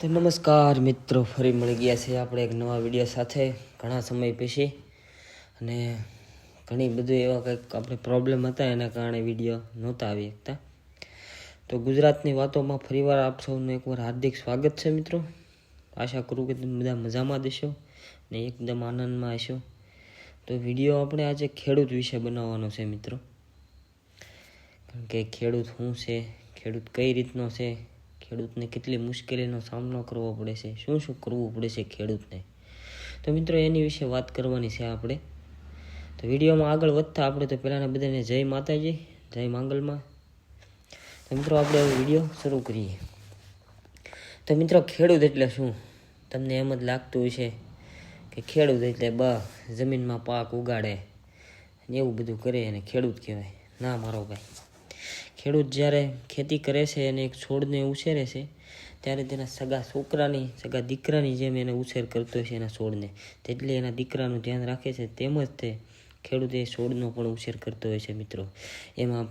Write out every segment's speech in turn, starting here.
તો નમસ્કાર મિત્રો, ફરી મળી ગયા છે આપણે એક નવા વીડિયો સાથે ઘણા સમય પછી. અને ઘણી બધું એવા કંઈક આપણે પ્રોબ્લેમ હતા એના કારણે વીડિયો નહોતા આવી શકતા. તો ગુજરાતની વાતોમાં ફરીવાર આપ સૌનું એકવાર હાર્દિક સ્વાગત છે મિત્રો. આશા કરું કે તમે બધા મજામાં દેશો ને એકદમ આનંદમાં હશો. તો વીડિયો આપણે આજે ખેડૂત વિશે બનાવવાનો છે મિત્રો. કારણ કે ખેડૂત શું છે? ખેડૂત કઈ રીતનો છે? ખેડૂતને કેટલી મુશ્કેલીનો સામનો કરવો પડે છે? શું શું કરવું પડે છે ખેડૂતને? તો મિત્રો, એની વિશે વાત કરવાની છે આપણે. તો વિડીયોમાં આગળ વધતા આપણે તો પહેલાંના બધાને જય માતાજી, જય માંગલમાં. તો મિત્રો, આપણે વીડિયો શરૂ કરીએ. તો મિત્રો, ખેડૂત એટલે શું? તમને એમ જ લાગતું હશે કે ખેડૂત એટલે બ, જમીનમાં પાક ઉગાડે. એવું બધું કરે અને ખેડૂત કહેવાય. ના, મારો ભાઈ. ખેડૂત જ્યારે ખેતી કરે છે અને એક છોડને ઉછેરે છે, ત્યારે તેના સગા છોકરાની, સગા દીકરાની જેમ એને ઉછેર કરતો હોય છે એના છોડને. તેટલી એના દીકરાનું ધ્યાન રાખે છે તેમજ તે ખેડૂત એ છોડનો પણ ઉછેર કરતો હોય છે મિત્રો. એમાં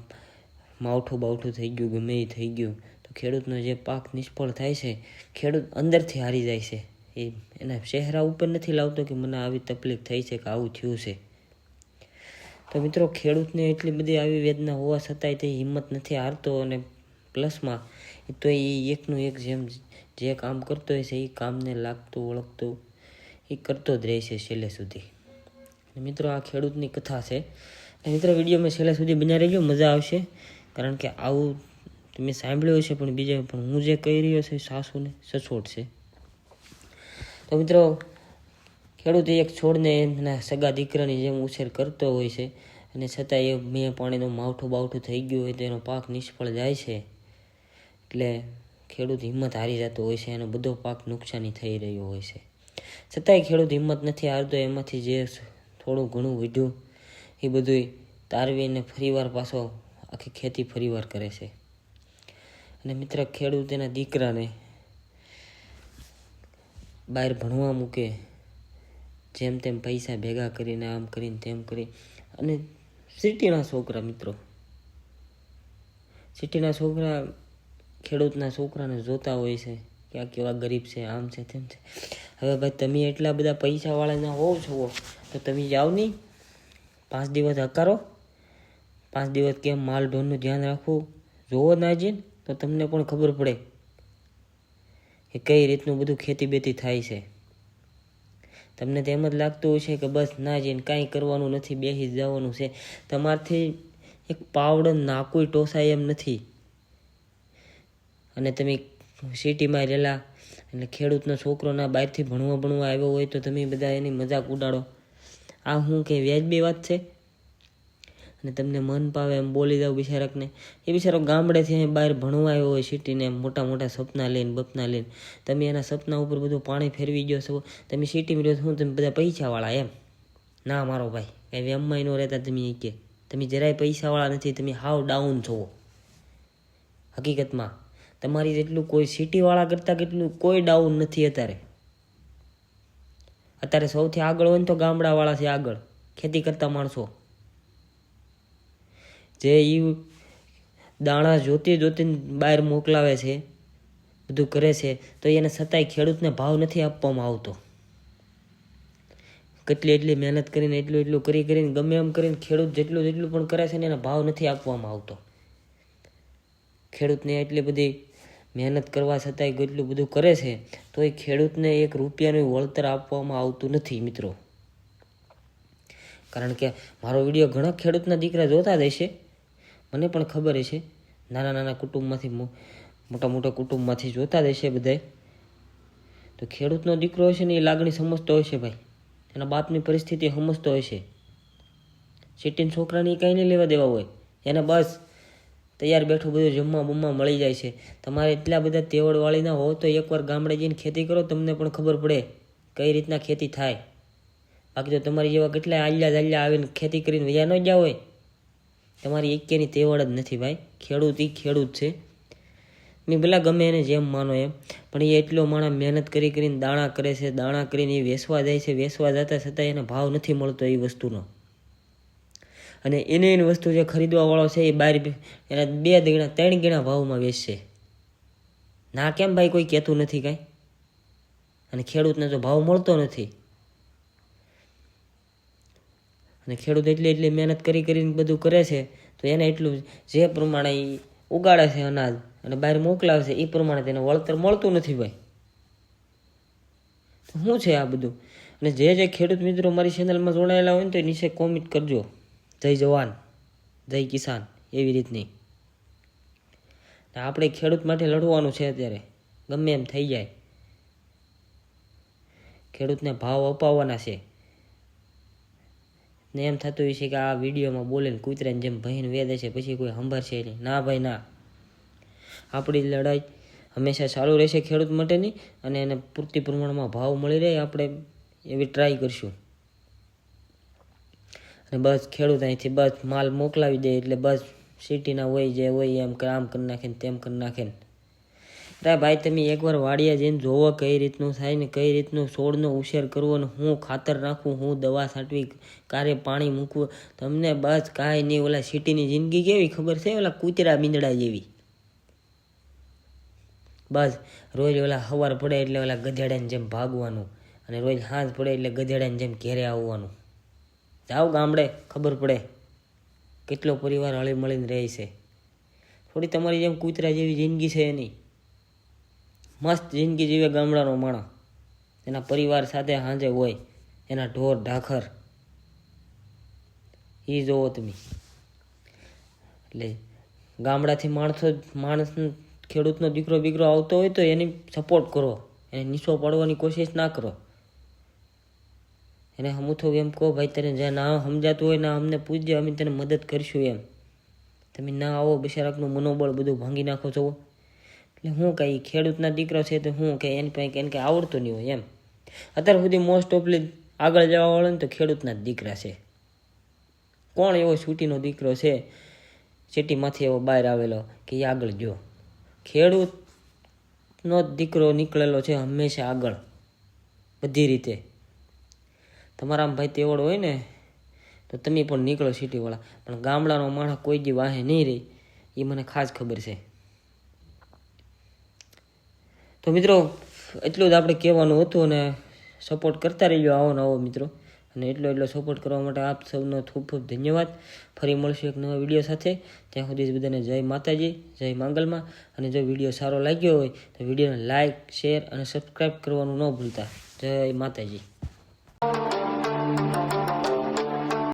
માવઠું બાવઠું થઈ ગયું, ગમે એ થઈ ગયું, તો ખેડૂતનો જે પાક નિષ્ફળ થાય છે, ખેડૂત અંદરથી હારી જાય છે. એ એના ચહેરા ઉપર નથી લાવતો કે મને આવી તકલીફ થઈ છે કે આવું થયું છે. તો મિત્રો, ખેડૂતને એટલી બધી આવી વેદના હોવા છતાંય તે હિંમત નથી હારતો અને પ્લસમાં તો એ એકનું એક જેમ જે કામ કરતો હોય છે, એ કામને લાગતું, ઓળખતું, એ કરતો જ રહે છે છેલ્લે સુધી. મિત્રો, આ ખેડૂતની કથા છે. મિત્રો મિત્રો વિડીયોમાં છેલ્લે સુધી બન્યા રહેજો મજા આવશે. કારણ કે આવું તમે સાંભળ્યું હશે, પણ બીજે પણ હું જે કહી રહ્યો છું સાસુને સચોટ છે. તો મિત્રો ખેડૂત એક છોડને એના સગા દીકરાની જેમ ઉછેર કરતો હોય છે અને છતાં એ મેં પાણીનું માવઠું બાવઠું થઈ ગયું હોય તો એનો પાક નિષ્ફળ જાય છે. એટલે ખેડૂત હિંમત હારી જતો હોય છે એનો બધો પાક નુકસાની થઈ રહ્યો હોય છે. છતાંય ખેડૂત હિંમત નથી હારતો, એમાંથી જે થોડું ઘણું વીધું એ બધું તારવીને ફરીવાર પાછો આખી ખેતી ફરીવાર કરે છે. અને મિત્ર, ખેડૂત એના દીકરાને બહાર ભણવા મૂકે જેમ તેમ પૈસા ભેગા કરીને, આમ કરીને, તેમ કરી અને સિટીના છોકરા મિત્રો. સિટીના છોકરા ખેડૂતના છોકરાને જોતા હોય છે કે આ કેવા ગરીબ છે, આમ છે, તેમ છે. હવે ભાઈ, તમે એટલા બધા પૈસાવાળાના હોવ છો. તો તમે જાઓ નહીં. પાંચ દિવસ હકારો. પાંચ દિવસ કેમ માલ ઢોરનું ધ્યાન રાખવું? જોવો ના જઈને તો તમને પણ ખબર પડે કે કઈ રીતનું બધું ખેતી બેતી થાય છે. તમને તેમ જ લાગતું હોય છે કે બસ ના જઈને કાંઈ કરવાનું નથી, બેસી જવાનું છે. તમારથી એક પાવડો નાકોય ટોસાય એમ નથી. અને તમે સિટીમાં રહેલા એટલે ખેડૂતનો છોકરો ના બહારથી ભણવા ભણવા આવ્યો હોય તો તમે બધા એની મજાક ઉડાડો. આ હું કે વ્યાજબી વાત છે? અને તમને મન પાવે એમ બોલી દઉં બિચારકને. એ બિચારો ગામડેથી અહીં બહાર ભણવા આવ્યો હોય સિટીને મોટા મોટા સપના લઈને, બપના લઈને. તમે એના સપના ઉપર બધું પાણી ફેરવી ગયો છો. તમે સિટીમાં રહ્યો શું તમે બધા પૈસાવાળા એમ. ના મારો ભાઈ, કાંઈ વેમમાં ન રહેતા તમે કે. તમે જરાય પૈસાવાળા નથી, તમે હાવ ડાઉન છો. હકીકતમાં, તમારી જેટલું કોઈ સિટીવાળા કરતાં કેટલું કોઈ ડાઉન નથી અત્યારે. અત્યારે સૌથી આગળ હોય ને તો ગામડાવાળા છે આગળ, ખેતી કરતા માણસો. જે એ દાણા જોતી જોતી બહાર મોકલાવે છે, બધું કરે છે, તો એને છતાંય ખેડૂતને ભાવ નથી આપવામાં આવતો. કેટલી એટલી મહેનત કરીને, એટલું એટલું કરી કરીને, ગમે એમ કરીને ખેડૂત જેટલું જેટલું પણ કરે છે ને એને ભાવ નથી આપવામાં આવતો. ખેડૂતને એટલી બધી મહેનત કરવા છતાંય કેટલું બધું કરે છે, તો એ ખેડૂતને એક રૂપિયાનું વળતર આપવામાં આવતું નથી, મિત્રો. કારણ કે મારો વીડિયો ઘણા ખેડૂતના દીકરા જોતા જ હશે. મને પણ ખબર હશે નાના નાના કુટુંબમાંથી મોટા મોટા કુટુંબમાંથી જોતા હશે બધાય. તો ખેડૂતનો દીકરો હશે ને એ લાગણી સમજતો હશે ભાઈ. એના બાપની પરિસ્થિતિ સમજતો હશે. સિટીના છોકરાને કાંઈ નહીં લેવા દેવા હોય. એને બસ તૈયાર બેઠું બધું જમવા બમવા મળી જાય છે. તમારે એટલા બધા તેવડવાળી ના હો તો એકવાર ગામડે જઈને ખેતી કરો, તમને પણ ખબર પડે કઈ રીતના ખેતી થાય. બાકી તો તમારી જેવા કેટલા આલ્યા જાલ્યા આવીને ખેતી કરીને વયા ન ગયા હોય. તમારી એકેની તેવડ જ નથી ભાઈ. ખેડૂત એ ખેડૂત છે. મેં ભલા ગમે એને જેમ માનો એમ. પણ એ એટલો માણસ મહેનત કરી કરીને દાણા કરે છે, દાણા કરીને એ વેસવા જાય છે વેસવા જતા છતાં એને ભાવ નથી મળતો એ વસ્તુનો. અને એને એની વસ્તુ જે ખરીદવાવાળો છે એ બહાર એના બે ગણા, ત્રણ ગણા ભાવમાં વેચશે. ના કેમ ભાઈ કોઈ કહેતું નથી કાંઈ? અને ખેડૂતને જો ભાવ મળતો નથી. અને ખેડૂત એટલી એટલી મહેનત કરી કરીને બધું કરે છે, તો એને એટલું જે પ્રમાણે એ ઉગાડે છે અનાજ અને બહાર મોકલાવે છે એ પ્રમાણે તેને વળતર મળતું નથી ભાઈ. શું છે આ બધું? અને જે જે ખેડૂત મિત્રો મારી ચેનલમાં જોડાયેલા હોય ને તો નીચે કોમેન્ટ કરજો. જય જવાન, જય કિસાન, એવી રીતની. આપણે ખેડૂત માટે લડવાનું છે અત્યારે, ગમે એમ થઈ જાય. ખેડૂતને ભાવ અપાવવાના છે. ને એમ થતું હોય છે કે આ વિડીયોમાં બોલે ને કૂતરાને જેમ ભયને વેદે છે, પછી કોઈ સંભાળશે નહીં. ના ભાઈ, ના. આપણી લડાઈ હંમેશા ચાલુ રહેશે ખેડૂત માટેની અને એને પૂરતી પ્રમાણમાં ભાવ મળી રહે આપણે એવી ટ્રાય કરશું. અને બસ ખેડૂત અહીંથી બસ માલ મોકલાવી દે એટલે બસ સિટીના હોય જે હોય એમ કે આમ કરી નાખે તેમ કરી નાખે અરે ભાઈ, તમે એકવાર વાડિયા જઈને જોવો કઈ રીતનું થાય ને કઈ રીતનું છોડનો ઉછેર કરવો ને હું ખાતર રાખું, હું દવા છાંટવી, કારે પાણી મૂકવું. તમને બસ કાંઈ નહીં, ઓલા સિટીની જિંદગી કેવી ખબર છે? ઓલા કૂતરા બીંદડા જેવી. બસ, રોજ ઓલા સવાર પડે એટલે ઓલા ગધેડાને જેમ ભાગવાનું અને રોજ સાંજ પડે એટલે ગધેડાને જેમ ઘેરે આવવાનું. જાઓ ગામડે, ખબર પડે કેટલો પરિવાર હળીમળીને રહે છે. થોડી તમારી જેમ કૂતરા જેવી જિંદગી છે એની. મસ્ત જિંદગી જીવે ગામડાનો માણસ. એના પરિવાર સાથે સાંજે હોય, એના ઢોર ઢાખર. એ જોવો તમે. એટલે ગામડાથી માણસો, માણસ ખેડૂતનો દીકરો, બીકરો આવતો હોય તો એની સપોર્ટ કરો. એને નીચો પાડવાની કોશિશ ના કરો. એને હમુથો એમ કહો, ભાઈ, તને જ્યાં ના સમજાતું હોય ના અમને પૂછજે, અમે તને મદદ કરીશું એમ. તમે ના આવો, બિચારાકનું મનોબળ બધું ભાંગી નાખો છો એટલે હું કઈ ખેડૂતના દીકરો છે તો હું કે એની પાસે એને કંઈ આવડતું નહીં હોય એમ. અત્યાર સુધી મોસ્ટ ઓફલી આગળ જવા વાળો ને તો ખેડૂતના દીકરા છે. કોણ એવો છૂટીનો દીકરો છે? સિટીમાંથી એવો બહાર આવેલો કે એ આગળ જો ખેડૂતનો જ દીકરો નીકળેલો છે હંમેશા આગળ. બધી રીતે. તમારા ભાઈ તેવડ હોય ને, તો તમે પણ નીકળો સિટીવાળા. પણ ગામડાનો માણસ કોઈ જે વાહે નહીં રહી એ મને ખાસ ખબર છે. તો મિત્રો, એટલું જ આપણે કહેવાનું હતું અને સપોર્ટ કરતા રહીજો આવો નવો મિત્રો. અને એટલો એટલો સપોર્ટ કરવા માટે આપ સૌનો ખૂબ ખૂબ ધન્યવાદ. ફરી મળશું એક નવા વીડિયો સાથે. ત્યાં સુધી બધાને જય માતાજી, જય માંગલમાં. અને જો વીડિયો સારો લાગ્યો હોય તો વિડીયોને લાઇક શેર અને સબસ્ક્રાઈબ કરવાનું ન ભૂલતા. જય માતાજી.